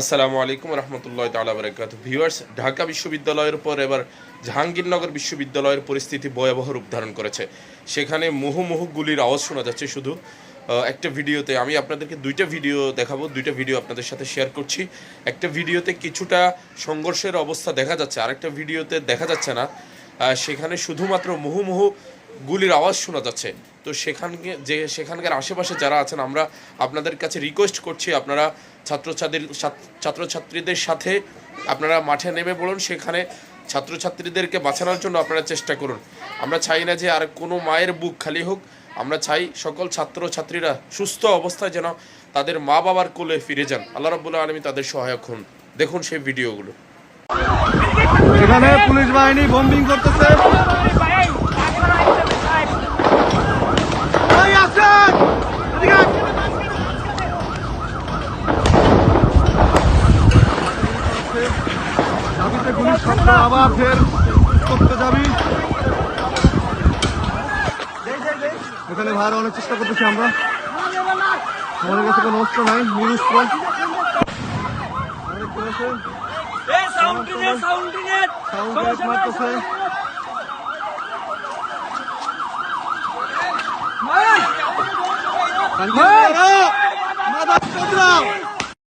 আসসালামু আলাইকুম রহমতুল্লাহ তালা বরকাত। ভিউয়ার্স, ঢাকা বিশ্ববিদ্যালয়ের পর এবার জাহাঙ্গীরনগর বিশ্ববিদ্যালয়ের পরিস্থিতি ভয়াবহ রূপ ধারণ করেছে। সেখানে মুহু মুহু গুলির আওয়াজ শোনা যাচ্ছে শুধু। একটা ভিডিওতে আমি আপনাদেরকে দুইটা ভিডিও দেখাবো, দুইটা ভিডিও আপনাদের সাথে শেয়ার করছি। একটা ভিডিওতে কিছুটা সংঘর্ষের অবস্থা দেখা যাচ্ছে, আরেকটা ভিডিওতে দেখা যাচ্ছে না। সেখানে শুধুমাত্র মুহু মুহু গুলির আওয়াজ শোনা যাচ্ছে। তো সেখানকে যে সেখানকার আশেপাশে যারা আছেন, আমরা আপনাদের কাছে রিকোয়েস্ট করছি আপনারা ছাত্রছাত্রীর ছাত্রছাত্রীদের সাথে আপনারা মাঠে নেমে পড়ুন। সেখানে ছাত্রছাত্রীদেরকে বাঁচানোর জন্য আপনারা চেষ্টা করুন। আমরা চাই না যে আর কোনো মায়ের বুক খালি হোক। আমরা চাই সকল ছাত্রছাত্রীরা সুস্থ অবস্থায় যেন তাদের মা বাবার কোলে ফিরে যান। আল্লাহ রাবুল্লাহ আলমী তাদের সহায়ক হন। দেখুন সেই ভিডিওগুলো। এখানে পুলিশ বাহিনী বম্বিং করতেছে। দাবিতে পুলিশ শব্দ আবার ফের করতে যাবি এখানে ভাড়া অনেক চেষ্টা করতেছি আমরা আমাদের কাছে কোনো অস্ত্র নাই নিরস্ত্র অনেক করেছে এই sound grenade sound grenade sound grenade মারতেছে মাদার চোদরা